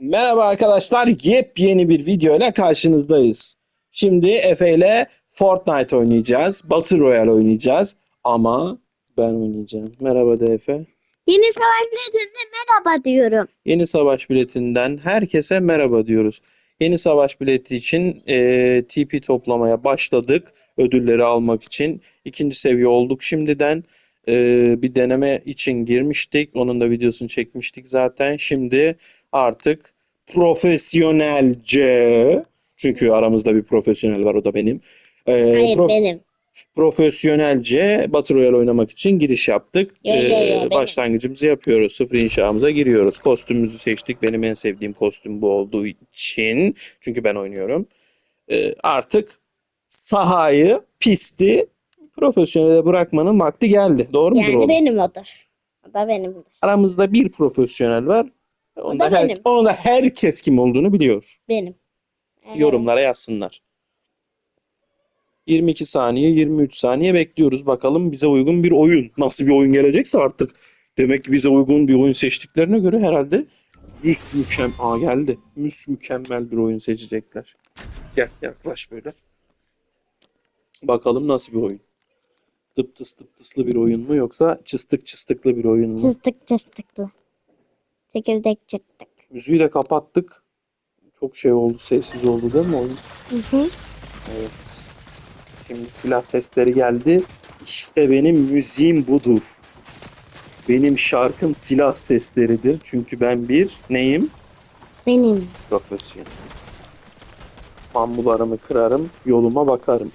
Merhaba arkadaşlar, yepyeni bir video ile karşınızdayız. Şimdi Efe ile Fortnite oynayacağız, Battle Royale oynayacağız ama ben oynayacağım. Merhaba de Efe. Yeni savaş biletinde merhaba diyorum. Yeni savaş biletinden herkese merhaba diyoruz. Yeni savaş bileti için eee, TP toplamaya başladık. Ödülleri almak için. İkinci seviye olduk şimdiden. Eee, bir deneme için girmiştik. Onun da videosunu çekmiştik zaten. Şimdi artık profesyonelce çünkü aramızda bir profesyonel var o da benim. Eee, Hayır pro- benim. profesyonelce Battle Royale oynamak için giriş yaptık. Yo, yo, yo, Ee, benim. başlangıcımızı yapıyoruz. Sıfır inşamıza giriyoruz. Kostümümüzü seçtik. Benim en sevdiğim kostüm bu olduğu için. Çünkü ben oynuyorum. Ee, artık sahayı, pisti profesyonele bırakmanın vakti geldi. Doğru mudur Yani oğlum? benim odur. O da benimdir. Aramızda bir profesyonel var. Onu da da, her- benim. onu da herkes kim olduğunu biliyor. Benim. Evet. Yorumlara yazsınlar. 22 saniye, 23 saniye bekliyoruz. Bakalım bize uygun bir oyun. Nasıl bir oyun gelecekse artık. Demek ki bize uygun bir oyun seçtiklerine göre herhalde müs mükemmel. Aa geldi. Müs mükemmel bir oyun seçecekler. Gel yaklaş böyle. Bakalım nasıl bir oyun. Tıp tıs tıslı bir oyun mu yoksa çıstık çıstıklı bir oyun mu? Çıstık çıstıklı. Çekirdek çıktık. Müziği de kapattık. Çok şey oldu, sessiz oldu değil mi oyun? Hı hı. Evet. Şimdi silah sesleri geldi. İşte benim müziğim budur. Benim şarkım silah sesleridir. Çünkü ben bir neyim? Benim. Profesyonel. Bambularımı kırarım, yoluma bakarım.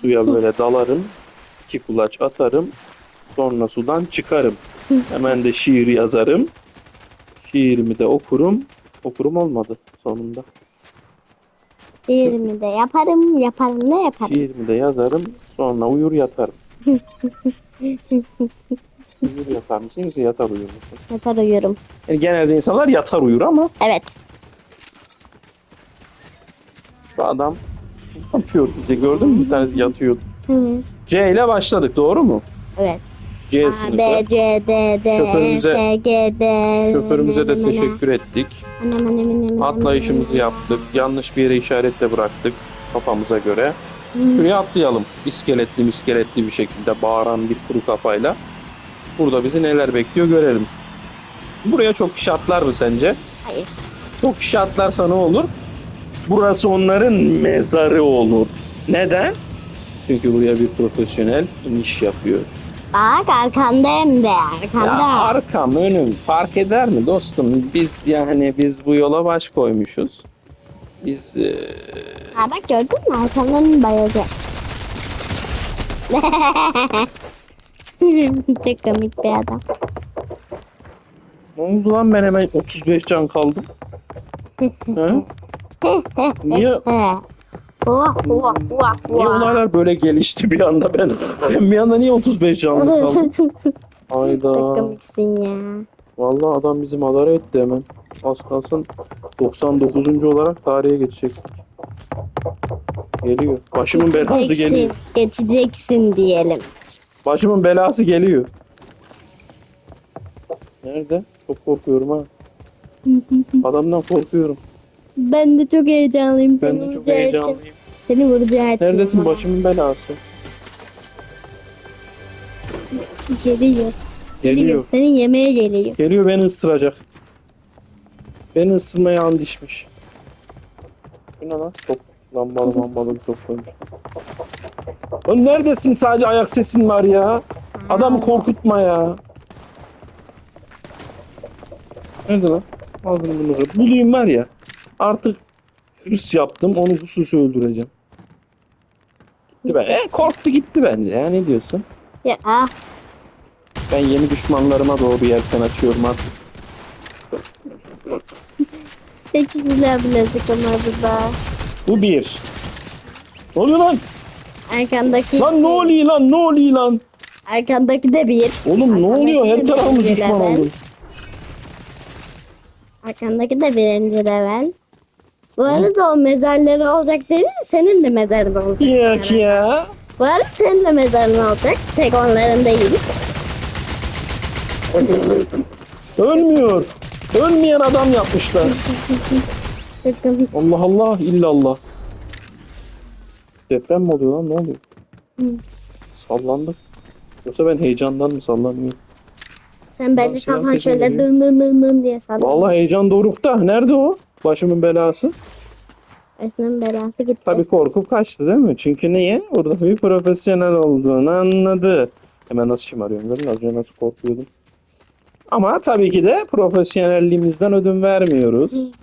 Suya böyle dalarım, iki kulaç atarım. Sonra sudan çıkarım. Hemen de şiir yazarım. Şiirimi de okurum. Okurum olmadı sonunda. Şiirimi de yaparım, yaparım ne yaparım. Şiirimi de yazarım. Sonra uyur yatarım. uyur yatar mısın yoksa yatar uyur musun? Yatar uyurum. Yani genelde insanlar yatar uyur ama Evet. şu adam yapıyor bize gördün mü? Bir tanesi yatıyordu. Hı. C ile başladık doğru mu? Evet. C A, sınıfı. B, C, D, D, E, Şoförümüze- F, G, D. Şoförümüze de teşekkür ettik. Atlayışımızı yaptık. Yanlış bir yere işaretle bıraktık kafamıza göre. Şuraya atlayalım. İskeletli miskeletli bir şekilde bağıran bir kuru kafayla. Burada bizi neler bekliyor görelim. Buraya çok kişi atlar mı sence? Hayır. Çok kişi atlarsa ne olur? Burası onların mezarı olur. Neden? Çünkü buraya bir profesyonel iniş yapıyor. Bak arkandayım be arkanda. Ya arkam önüm fark eder mi dostum? Biz yani biz bu yola baş koymuşuz. Biz e, Ha bak gördün mü arkamdan bayılacak. Çok komik bir adam. ne oldu lan ben hemen 35 can kaldım. ha? Niye Vah vah vah niye olaylar böyle gelişti bir anda ben? Ben bir anda niye 35 canlı kaldım? Çok Hayda. ya. Vallahi adam bizi madara etti hemen. Az kalsın 99. olarak tarihe geçecektik. Geliyor. Başımın belası geliyor. Geçeceksin, diyelim. Başımın belası geliyor. Nerede? Çok korkuyorum ha. Adamdan korkuyorum. ben de çok heyecanlıyım. Ben de çok vuracağı için. heyecanlıyım. Seni vuracağı için. Neredesin başımın belası? Geliyor. Geliyor. Senin yemeğe geliyor. Geliyor beni ısıracak. Beni ısırmaya and içmiş. Bu ne lan? Top. Lambalı lambalı bir top koymuş. Lan neredesin? Sadece ayak sesin var ya. Adamı korkutma ya. Nerede lan? Ağzını bunu. Bulayım var ya. Artık hırs yaptım. Onu hususi öldüreceğim. Gitti ben. E, korktu gitti bence ya. Ne diyorsun? Ya, Ben yeni düşmanlarıma doğru yelken açıyorum artık. peki silah bilezik onlar burada. Bu bir. Ne oluyor lan? Arkandaki Lan ne oluyor lan? Ne oluyor lan? Arkandaki de bir. Oğlum ne oluyor? Her tarafımız düşman oldu. Arkandaki de birinci level. Bu arada o mezarları olacak dedi senin de mezarın olacak. Yok ya. Bu arada senin de mezarın olacak. Tek onların değil. Ölmüyor. Ölmeyen adam yapmışlar. Allah Allah illallah. Deprem mi oluyor lan ne oluyor? Hı. Sallandık. Yoksa ben heyecandan mı sallanıyorum? Sen bence kafan şöyle dın dın dın dın diye sallan. Vallahi heyecan dorukta. Nerede o? Başımın belası. Esna'nın belası gitti. Tabii korkup kaçtı değil mi? Çünkü niye? Orada bir profesyonel olduğunu anladı. Hemen nasıl şımarıyorum gördün mü? Az önce nasıl korkuyordum. Ama tabii ki de profesyonelliğimizden ödün vermiyoruz.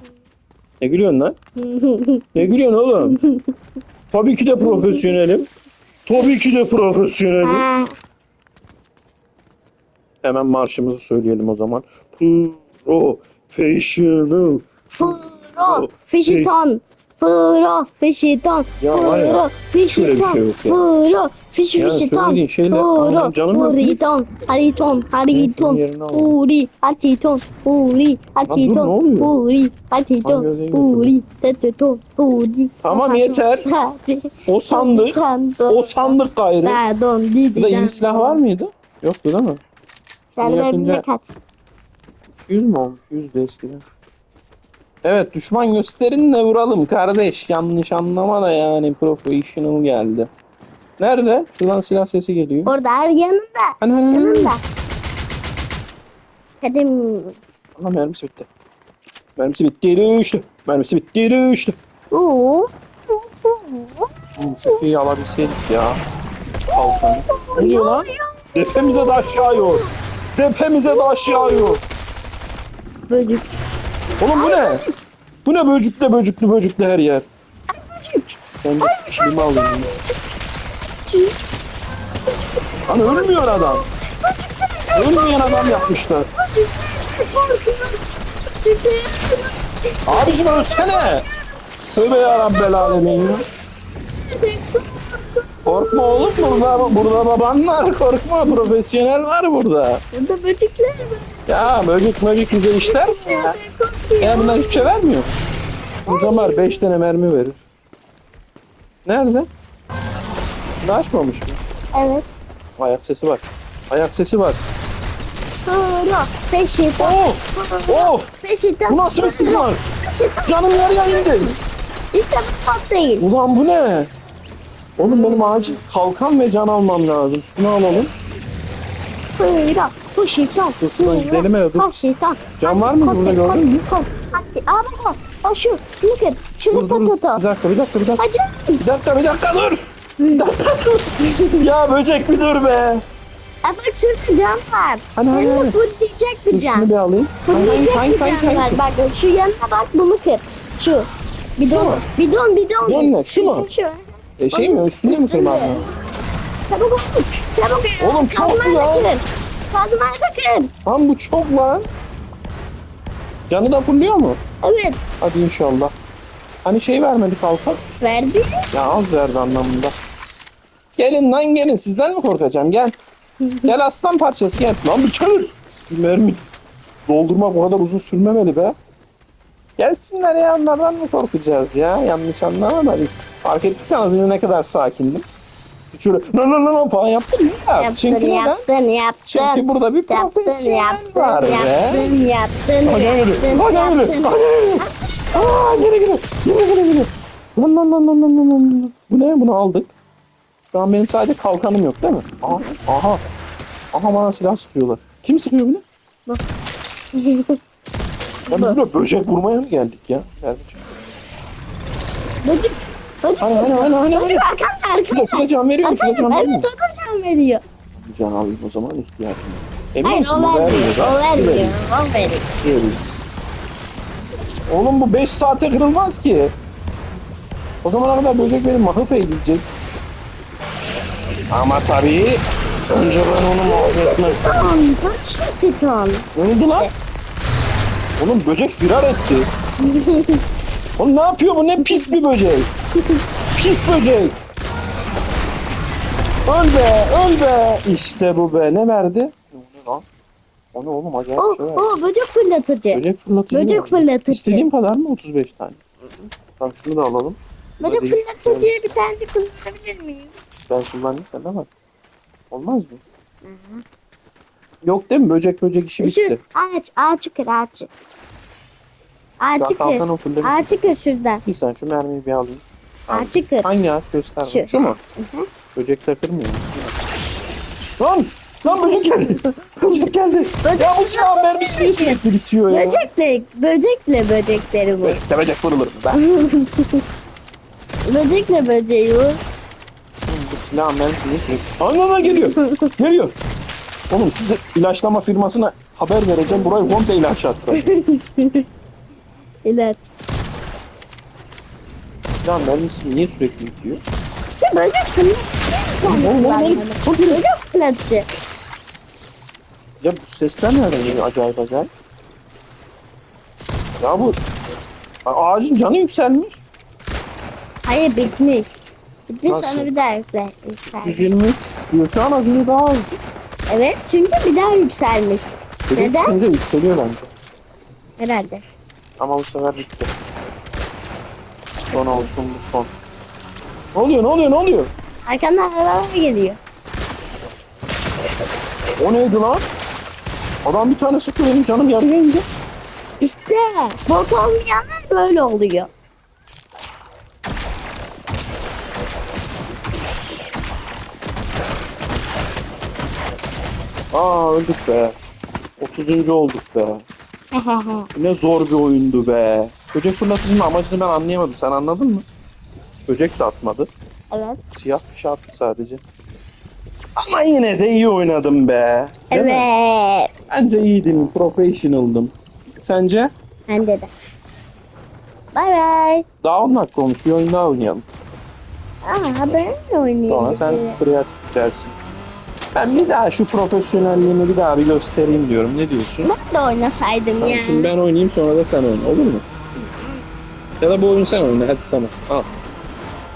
Ne gülüyorsun lan? Ne gülüyorsun oğlum? Tabii ki de profesyonelim. Tabii ki de profesyonelim. Hemen marşımızı söyleyelim o zaman. Professional. Furo, fişiton. Furo, fişiton. Ya var ya, Furo, şöyle bir fişiton. şey yok ya. Furo, fiş Ya fişiton. söylediğin şeyler canım yok. furiton, hariton, hariton. yerine al. Furi, hatiton, furi, ne hatiton, oluyor? furi, Hangi hatiton, ödeye furi, teteton, furi. Tamam, yeter. O sandık. O sandık gayrı. Pardon. Burada iyi silah var mıydı? Yoktu değil mi? Yakınca- de kaç. 100 mü olmuş? 100 de eskiden. Evet düşman gösterin de vuralım kardeş. Yanlış anlama da yani professional geldi. Nerede? Şuradan silah sesi geliyor. Orada yanında. Hani hani hani. Yanında. Kadim. Aha mermisi bitti. Mermisi bitti düştü. Mermisi bitti düştü. Oo. Oğlum şu şeyi alabilseydik ya. Kalkanı. Ne oluyor lan? Depemize taş yağıyor. Depemize taş yağıyor. Böcük. Oğlum bu ne? Bu ne böcükle böcüklü böcüklü her yer. Ben de kişiliğimi alayım. Lan ölmüyor adam. Ölmeyen adam yapmışlar. Abicim ölsene. Tövbe yarabbel alemin ya. Korkma oğlum burada, burada baban var. Korkma profesyonel var burada. Burada böcekler var. Ya böcek möcek bize işler mi ya? Ya bunlar hiçbir şey vermiyor. O zaman 5 tane mermi verir. Nerede? Bunu açmamış mı? Evet. Ayak sesi var. Ayak sesi var. Sonra peşinden. Of! Of! Bu Peşinden. nasıl bir? Peşinden. Canım yarıya indi. İşte bu değil. Ulan bu ne? Oğlum benim acil kalkan ve can almam lazım. Şunu alalım. Sonra peşinden. Dur şuradan gidelim eve dur. Peşinden. Can var mı burada gördün mü? Hadi. Aa bak bak. O şu. Kır. Şunu Dur dur. patata. Bir dakika bir dakika bir dakika. Hacı. Bir dakika bir dakika dur. Bir dakika dur. ya böcek bir dur be. Bak şurada can var. Hani, hani, hani. fırlayacak bir can. şunu bir alayım. Fırlayacak Hangisi, bir hangisi, can hangisi, var. Bak şu yanına bak bunu kır. Şu. Bidon. Bidon bidon. Bidon ne? Şu mu? Şu. E şey mi üstünde mi tırmanma? Çabuk ol. Çabuk ol. Oğlum çok ya. Kır. Kazmayla kır. Lan bu çok lan. Canı da fırlıyor mu? Evet. Hadi inşallah. Hani şey vermedi kalkan? Verdi. Ya az verdi anlamında. Gelin lan gelin sizden mi korkacağım gel. Gel aslan parçası gel. Lan bir kör. Mermi. Doldurma bu kadar uzun sürmemeli be. Gelsinler ya onlardan mı korkacağız ya? Yanlış anlamadınız. Fark ettiysen az önce ne kadar sakindim. Şöyle lan lan lan lan falan yaptım ya. Yaptın Çünkü neden? yaptın yaptın. Çünkü burada bir Yaptın profesyonel yaptın var be. yaptın yaptın Hadi yaptın hadi yaptın. hadi hadi. Aa geri geri geri geri geri. Lan lan lan lan lan lan lan. Bu ne? Bunu aldık. Şu an benim sadece kalkanım yok değil mi? Aha. Aha. Aha bana silah sıkıyorlar. Kim sıkıyor bunu? Ya biz buraya böcek vurmaya mı geldik ya? Nerede Böcük. Hani hani hani hani. Arkanda Şurada, arkanda. şurada can veriyor mu? Şurada can veriyor mu? Evet o can veriyor. Can alayım o zaman ihtiyacım var. Emin Hayır misin? o vermiyor. O vermiyor. O veriyor. Oğlum bu 5 saate kırılmaz ki. O zamana kadar böcek benim mahıf edilecek. Ama tabii önce ben onu mahvetmezsem. Titan. Kaç titan. Oldu lan? Oğlum böcek firar etti. Oğlum ne yapıyor bu? Ne pis bir böcek. Pis böcek. Öl be, öl be. İşte bu be. Ne verdi? O ne oğlum acayip O, şey var. o böcek fırlatıcı. Böcek fırlatıcı. Böcek fırlatıcı. İstediğim kadar mı? 35 tane. Tamam şunu da alalım. Böcek fırlatıcıya bir tane kullanabilir miyim? Ben kullanayım sen de bak. Olmaz mı? Yok değil mi? Böcek böcek işi Şu bitti. ağaç, ağaç kır ağaç. Ağaçı Kalkan kır. o fulleri. Ağaçı kır şuradan. Bir saniye şu mermiyi bir alayım. Ağaçı kır. Hangi ağaç göster. Şu. Şu mu? Hı hı. Böcek takılmıyor. Lan! Lan böcek geldi. böcek geldi. Böcek- Ya bu silah mermisi niye sürekli bitiyor ya? Böcekle, böcekle böcekleri vur. Böcekle böcek vurulur. Böcekle böceği vur. bu silah mermisi niye sürekli... Lan geliyor. Geliyor. Oğlum size ilaçlama firmasına haber vereceğim. Burayı komple ilaçlattılar. İlaç. silah mermisi niye sürekli bitiyor? Şu böcek fırlatçı. Böcek fırlatçı. Ya bu sesler nereden geliyor acayip acayip? Ya bu ağacın canı yükselmiş. Hayır bitmiş. Bitmiş Nasıl? sonra bir daha yükselmiş. 123 diyor. Şu an az önce daha az. Evet çünkü bir daha yükselmiş. Bebek Neden? çıkınca yükseliyor bence. Herhalde. Ama bu sefer bitti. Son olsun bu son. Ne oluyor ne oluyor ne oluyor? Arkandan arabalar geliyor. O neydi lan? Adam bir tane sıktı benim canım yarıya indi. İşte bot olmayanlar böyle oluyor. Aa öldük be. 30. olduk be. Ne zor bir oyundu be. Böcek fırlatıcının amacını ben anlayamadım. Sen anladın mı? Böcek de atmadı. evet. Siyah bir şey attı sadece. Ama yine de iyi oynadım be. Değil mi? Evet. Bence iyiydim. Professional'dım. Sence? Bende de. Bay bay. Daha 10 dakika olmuş. Bir oyun daha oynayalım. Aa ben oynayayım. Sonra sen kreatif dersin. Ben bir daha şu profesyonelliğimi bir daha bir göstereyim diyorum. Ne diyorsun? Ben de oynasaydım Tamam, ya. şimdi ben oynayayım sonra da sen oyna. Olur mu? Ya da bu oyunu sen oyna. Hadi sana. Al.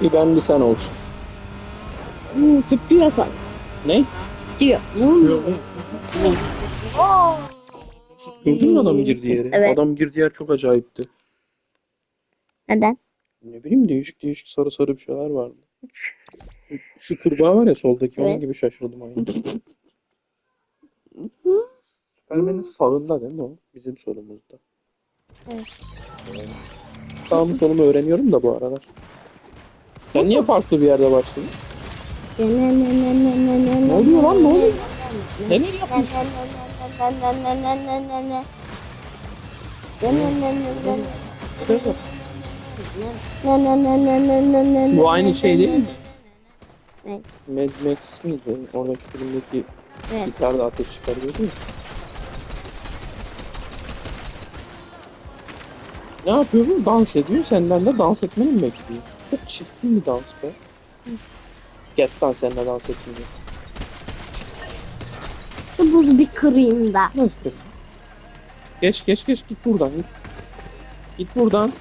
Bir ben bir sen olsun. Hmm, titriyor falan. Ne? Titriyor. Hmm. Gördün mü adam girdiği yeri? Evet. Adam girdiği yer çok acayipti. Neden? Ne bileyim değişik değişik sarı sarı bir şeyler vardı. Şu kurbağa var ya soldaki onun Evet. gibi şaşırdım aynı. Süpermen'in sağında değil mi o? Bizim solumuzda. Evet. Sağımı solumu öğreniyorum da bu aralar. Sen niye farklı bir yerde başladın? Ne oluyor lan, ne oluyor? Neler yapıyorsun? Bu aynı şey değil mi? Ne? Mad Max miydi? Oradaki filmdeki Evet. gitarda ateş çıkarıyordu ya. Ne yapıyor bu? Dans ediyor. Senden de dans etmeni mi bekliyor? Çok çirkin bir dans be. Gel lan seninle dans etmeyeceğiz. Şu buzu bir kırayım da. Nasıl peki? Geç geç geç git buradan git. Git buradan.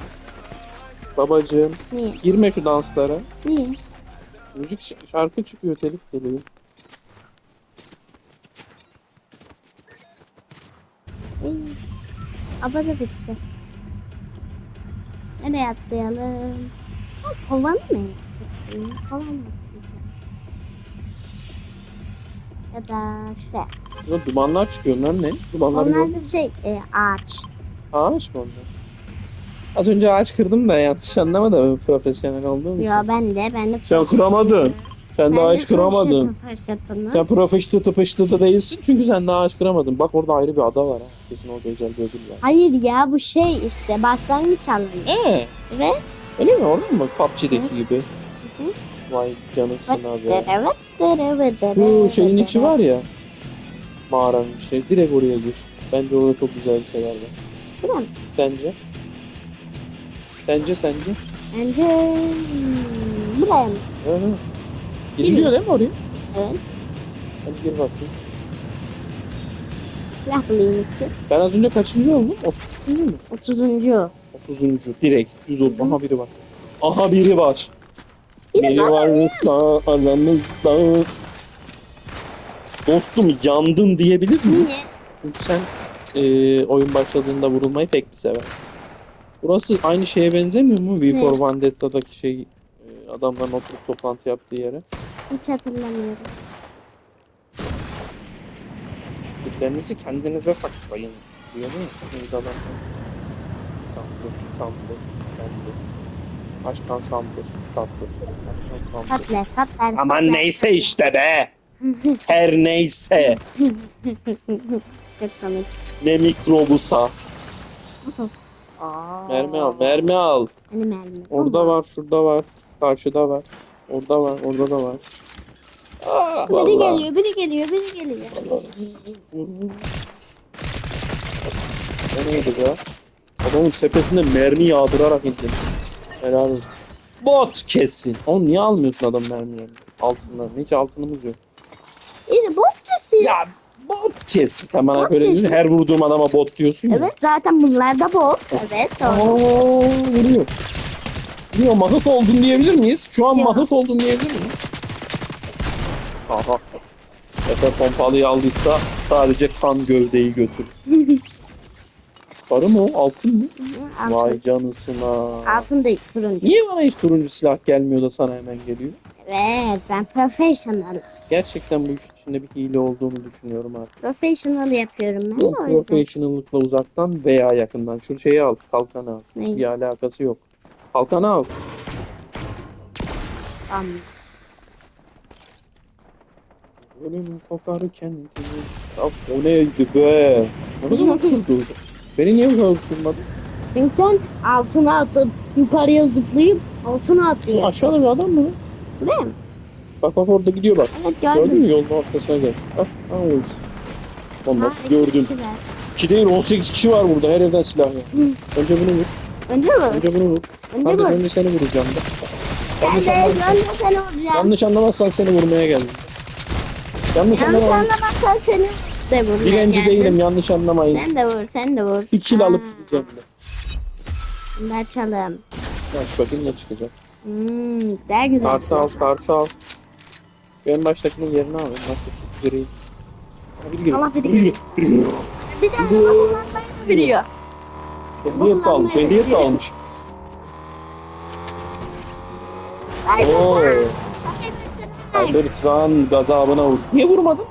Babacığım Niye? girme şu danslara. Niye? Müzik şarkı çıkıyor telif geliyor. Aba da bitti. Nereye atlayalım? Ha, Kovan mı yapacaksın? Kovan mı yapacaksın? Ya da şey. Burada dumanlar çıkıyor. Onlar ne? Dumanları Onlar da şey e, ağaç. Ağaç mı onlar? Az önce ağaç kırdım da yanlış anlama da profesyonel olduğum için. Ya ben de ben de. Sen kıramadın. Sen de ağaç kıramadın. Sen profeşte tıpıştı da değilsin çünkü sen de ağaç kıramadın. Bak orada ayrı bir ada var ha. Kesin orada özel bir ödül var. Hayır ya bu şey işte başlangıç alanı. Ee, Ve öyle mi? Orada mı? PUBG'deki gibi. hı. Vay canısına be. evet evet evet. Şu şeyin içi var ya. Mağaranın şey. Direkt oraya gir. Bence orada çok güzel bir şeyler var. Tamam. Sence? Sence sence? Bence hmm, buraya mı? Evet. evet. Giriliyor değil mi oraya? Evet. Hadi gir bakayım. Silah bulayım iki. Ben az önce kaçıncı oldum? 30. mu? 30. 30. Direkt 100 oldu. Aha biri var. Aha biri var. Biri var. varsa aramızda. Dostum yandım diyebilir miyiz? Niye? Çünkü sen e, oyun başladığında vurulmayı pek bir sever. Burası aynı şeye benzemiyor mu? V for Vendetta'daki şey e, adamların oturup toplantı yaptığı yere. Hiç hatırlamıyorum. Fikirlerinizi kendinize saklayın diyor mi? Neydi adam? Sandı, sandı, sandı. Başkan sandı, sandı. Başkan sandı. Satler satler. Aman satler. neyse işte be. Her neyse. Çok komik. Ne mikrobusa. Aa. Mermi al, mermi al. Hani mermi. Orada var, şurada var. Karşıda var. Orada var, orada da var. Aa, Biri vallahi. geliyor, biri geliyor, biri geliyor. O neydi be? Adamın tepesinde mermi yağdırarak indin. Helal olsun. Bot kesin. Oğlum niye almıyorsun adam mermilerini? Altınlarını. Hiç altınımız yok. İyi bot kesiyor. Ya bot kesin. Sen bana Bot böyle kesin. diyorsun. Her vurduğum adama bot diyorsun ya. Evet zaten bunlar da bot. Evet doğru. Aa, vuruyor. Vuruyor. Mahıf oldun diyebilir miyiz? Şu an Yok. mahıf oldun diyebilir miyiz? Aha. Efe pompalıyı aldıysa sadece kan gövdeyi götürür. Sarı mı o? Altın mı? Altın, Vay canısına. altın değil turuncu. Niye bana hiç turuncu silah gelmiyor da sana hemen geliyor? Evet ben professional. Gerçekten bu iş içinde bir hile olduğunu düşünüyorum artık. Professional yapıyorum ben de Bu o yüzden. professionallıkla uzaktan veya yakından. Şu şeyi al, kalkanı al. Neyi? Bir alakası yok. Kalkanı al. Tamam. Ölüm kokar kendimiz. O neydi be? Ne kadar uçurdu? Beni niye bu kadar uçurmadın? Çünkü sen altına atıp yukarıya zıplayıp altına atlıyorsun. Aşağıda bir adam mı? Değil mi? Bak bak orada gidiyor bak. Evet Gördün gördüm. mü yolun ortasına gel. Bak. Ha, o. Lan nasıl gördün? kişiler. 2 değil 18 kişi var burada her evden silah ya. Önce bunu vur. Önce mi? Önce bunu vur. Önce Kardeş mi? önce seni vuracağım da. Ben Yanlış, de anlamazsan, önce seni vuracağım. yanlış anlamazsan seni vurmaya geldim. Yanlış, Yanlış anlama. anlamazsan seni de vurmaya Dilenci geldim. değilim yanlış anlamayın. Sen de vur, sen de vur. Ha, alıp gideceğim de. Şimdi açalım. Bak bakayım ne çıkacak. Hmm, güzel güzel. Kartı al, kartı al. Ben baştakinin yerini al. Ben baştaki gireyim. Biri giriyor. Allah giriyor. Bir de bunlar biliyor. Ehliyet de almış, ehliyet de almış. Ay, Oo. Ay. Hadi lütfen gazabına vur. Niye vurmadın?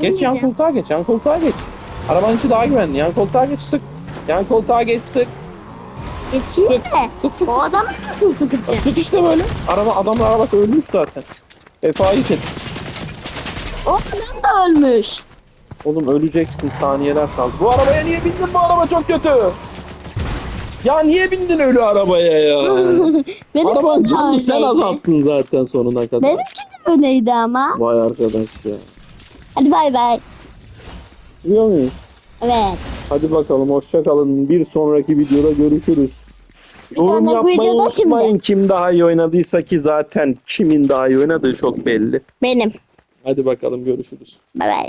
Geç yan koltuğa geç, yan koltuğa geç. Arabanın içi daha güvenli. Yan koltuğa geç, sık. Yan koltuğa geç, sık. Geçeyim Sık, de. sık, sık, O sık. adamı nasıl sıkacağım? Sık işte böyle. Araba, adamın arabası ölmüş zaten. Vefayı et. O adam da ölmüş. Oğlum öleceksin saniyeler kaldı. Bu arabaya niye bindin? Bu araba çok kötü. Ya niye bindin ölü arabaya ya? Arabanın canını sen azalttın zaten sonuna kadar. Benimki de öyleydi ama. Vay arkadaş ya. Hadi bay bay. Biliyor muyuz? Evet. Hadi bakalım hoşça kalın. Bir sonraki videoda görüşürüz. Yorum sonraki yapmayı videoda şimdi. unutmayın. Kim daha iyi oynadıysa ki zaten kimin daha iyi oynadığı çok belli. Benim. Hadi bakalım görüşürüz. Bay bay.